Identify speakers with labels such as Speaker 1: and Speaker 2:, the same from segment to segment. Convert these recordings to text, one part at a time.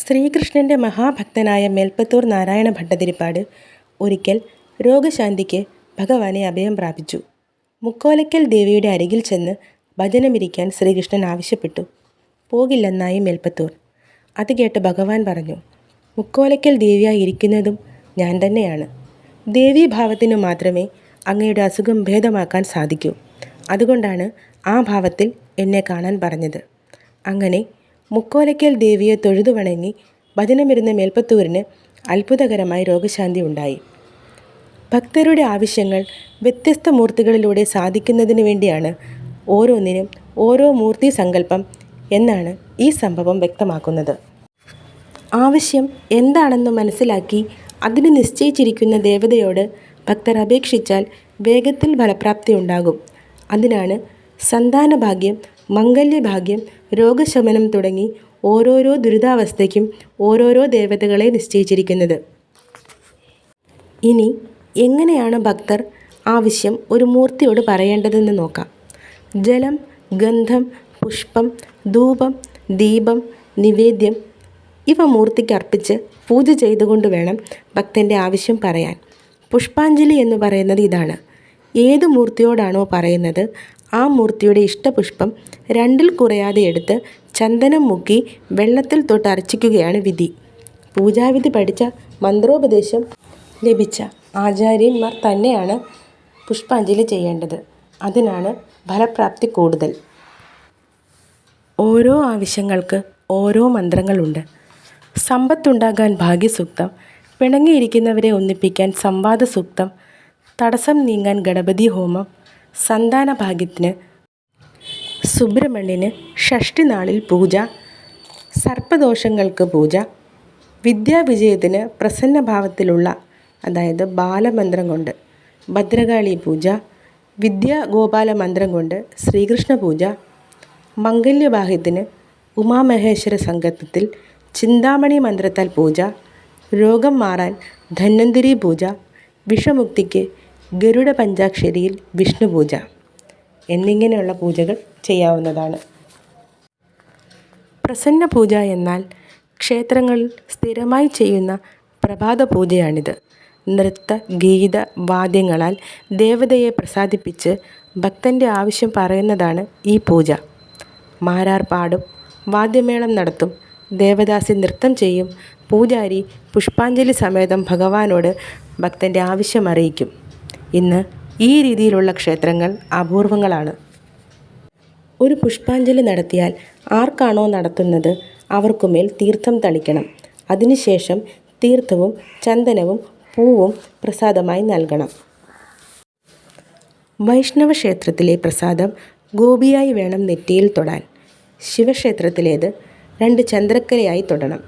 Speaker 1: ശ്രീകൃഷ്ണന്റെ മഹാഭക്തനായ മേൽപ്പത്തൂർ നാരായണ ഭട്ടതിരിപ്പാട് ഒരിക്കൽ രോഗശാന്തിക്ക് ഭഗവാനെ അഭയം പ്രാപിച്ചു. മുക്കോലയ്ക്കൽ ദേവിയുടെ അരികിൽ ചെന്ന് ഭജനമിരിക്കാൻ ശ്രീകൃഷ്ണൻ ആവശ്യപ്പെട്ടു. പോകില്ലെന്നായി മേൽപ്പത്തൂർ. അത് കേട്ട് ഭഗവാൻ പറഞ്ഞു, മുക്കോലയ്ക്കൽ ദേവിയായി ഇരിക്കുന്നതും ഞാൻ തന്നെയാണ്. ദേവീഭാവത്തിനു മാത്രമേ അങ്ങയുടെ അസുഖം ഭേദമാക്കാൻ സാധിക്കൂ. അതുകൊണ്ടാണ് ആ ഭാവത്തിൽ എന്നെ കാണാൻ പറഞ്ഞത്. അങ്ങനെ മുക്കോലക്കൽ ദേവിയെ തൊഴുതു വണങ്ങി ഭജനമിരുന്ന മേൽപ്പത്തൂരിന് അത്ഭുതകരമായി രോഗശാന്തി ഉണ്ടായി. ഭക്തരുടെ ആവശ്യങ്ങൾ വ്യത്യസ്ത മൂർത്തികളിലൂടെ സാധിക്കുന്നതിന് വേണ്ടിയാണ് ഓരോന്നിനും ഓരോ മൂർത്തി സങ്കല്പം എന്നാണ് ഈ സംഭവം വ്യക്തമാക്കുന്നത്. ആവശ്യം എന്താണെന്ന് മനസ്സിലാക്കി അതിന് നിശ്ചയിച്ചിരിക്കുന്ന ദേവതയോട് ഭക്തർ അപേക്ഷിച്ചാൽ വേഗത്തിൽ ഫലപ്രാപ്തി ഉണ്ടാകും. അതിനാണ് സന്താനഭാഗ്യം, മംഗല്യഭാഗ്യം, രോഗശമനം തുടങ്ങി ഓരോരോ ദുരിതാവസ്ഥയ്ക്കും ഓരോരോ ദേവതകളെ നിശ്ചയിച്ചിരിക്കുന്നത്. ഇനി എങ്ങനെയാണ് ഭക്തർ ആവശ്യം ഒരു മൂർത്തിയോട് പറയേണ്ടതെന്ന് നോക്കാം. ജലം, ഗന്ധം, പുഷ്പം, ധൂപം, ദീപം, നിവേദ്യം ഇവ മൂർത്തിക്ക് അർപ്പിച്ച് പൂജ ചെയ്തുകൊണ്ട് വേണം ഭക്തന്റെ ആവശ്യം പറയാൻ. പുഷ്പാഞ്ജലി എന്ന് പറയുന്നത് ഇതാണ്. ഏത് മൂർത്തിയോടാണോ പറയുന്നത് ആ മൂർത്തിയുടെ ഇഷ്ടപുഷ്പം രണ്ടിൽ കുറയാതെ എടുത്ത് ചന്ദനം മുക്കി വെള്ളത്തിൽ തൊട്ട് അർച്ചിക്കുകയാണ് വിധി. പൂജാവിധി പഠിച്ച മന്ത്രോപദേശം ലഭിച്ച ആചാര്യന്മാർ തന്നെയാണ് പുഷ്പാഞ്ജലി ചെയ്യേണ്ടത്. അതിനാണ് ഫലപ്രാപ്തി കൂടുതൽ. ഓരോ ആവശ്യങ്ങൾക്ക് ഓരോ മന്ത്രങ്ങളുണ്ട്. സമ്പത്തുണ്ടാകാൻ ഭാഗ്യസൂക്തം, പിണങ്ങിയിരിക്കുന്നവരെ ഒന്നിപ്പിക്കാൻ സംവാദസൂക്തം, തടസ്സം നീങ്ങാൻ ഗണപതിഹോമം, സന്താനഭാഗ്യത്തിന് സുബ്രഹ്മണ്യന് ഷഷ്ടിനാളിൽ പൂജ, സർപ്പദോഷങ്ങൾക്ക് പൂജ, വിദ്യാവിജയത്തിന് പ്രസന്നഭാവത്തിലുള്ള അതായത് ബാലമന്ത്രം കൊണ്ട് ഭദ്രകാളി പൂജ, വിദ്യാഗോപാലമന്ത്രം കൊണ്ട് ശ്രീകൃഷ്ണ പൂജ മംഗല്യബാഹ്യത്തിന് ഉമാമഹേശ്വര സങ്കല്പത്തിൽ ചിന്താമണി മന്ത്രത്താൽ പൂജ, രോഗം മാറാൻ ധന്വന്തരി പൂജ, വിഷമുക്തിക്ക് ഗരുഡപഞ്ചാക്ഷരിയിൽ വിഷ്ണുപൂജ എന്നിങ്ങനെയുള്ള പൂജകൾ ചെയ്യാവുന്നതാണ്. പ്രസന്ന പൂജ എന്നാൽ ക്ഷേത്രങ്ങളിൽ സ്ഥിരമായി ചെയ്യുന്ന പ്രഭാത പൂജയാണിത് നൃത്ത, ഗീത, വാദ്യങ്ങളാൽ ദേവതയെ പ്രസാദിപ്പിച്ച് ഭക്തന്റെ ആവശ്യം പറയുന്നതാണ് ഈ പൂജ. മാരാർ പാടും, വാദ്യമേളം നടത്തും, ദേവദാസി നൃത്തം ചെയ്യും, പൂജാരി പുഷ്പാഞ്ജലി സമേതം ഭഗവാനോട് ഭക്തന്റെ ആവശ്യം അറിയിക്കും. ഇന്ന് ഈ രീതിയിലുള്ള ക്ഷേത്രങ്ങൾ അപൂർവങ്ങളാണ്. ഒരു പുഷ്പാഞ്ജലി നടത്തിയാൽ ആർക്കാണോ നടത്തുന്നത് അവർക്കുമേൽ തീർത്ഥം തളിക്കണം. അതിനുശേഷം തീർത്ഥവും ചന്ദനവും പൂവും പ്രസാദമായി നൽകണം. വൈഷ്ണവ ക്ഷേത്രത്തിലെ പ്രസാദം ഗോപിയായി വേണം നെറ്റിയിൽ തൊടാൻ. ശിവക്ഷേത്രത്തിലേത് രണ്ട് ചന്ദ്രക്കലയായി തൊടണം.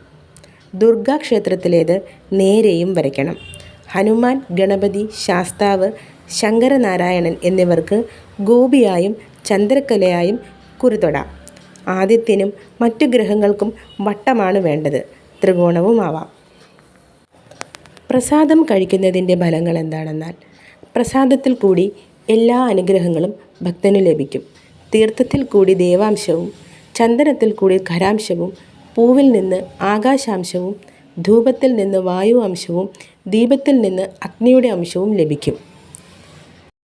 Speaker 1: ദുർഗാക്ഷേത്രത്തിലേത് നേരെയും വരയ്ക്കണം. ഹനുമാൻ, ഗണപതി, ശാസ്താവ്, ശങ്കരനാരായണൻ എന്നിവർക്ക് ഗോപിയായും ചന്ദ്രക്കലയായും കുറിതൊടാം ആദിത്യനും മറ്റു ഗ്രഹങ്ങൾക്കും വട്ടമാണ് വേണ്ടത്. ത്രികോണവുമാവാം. പ്രസാദം കഴിക്കുന്നതിന്റെ ഫലങ്ങൾ എന്താണെന്നാൽ പ്രസാദത്തിൽ കൂടി എല്ലാ അനുഗ്രഹങ്ങളും ഭക്തന് ലഭിക്കും. തീർത്ഥത്തിൽ കൂടി ദേവാംശവും ചന്ദനത്തിൽ കൂടി ഖരാംശവും പൂവിൽ നിന്ന് ആകാശാംശവും ധൂപത്തിൽ നിന്ന് വായു അംശവും ദീപത്തിൽ നിന്ന് അഗ്നിയുടെ അംശവും ലഭിക്കും.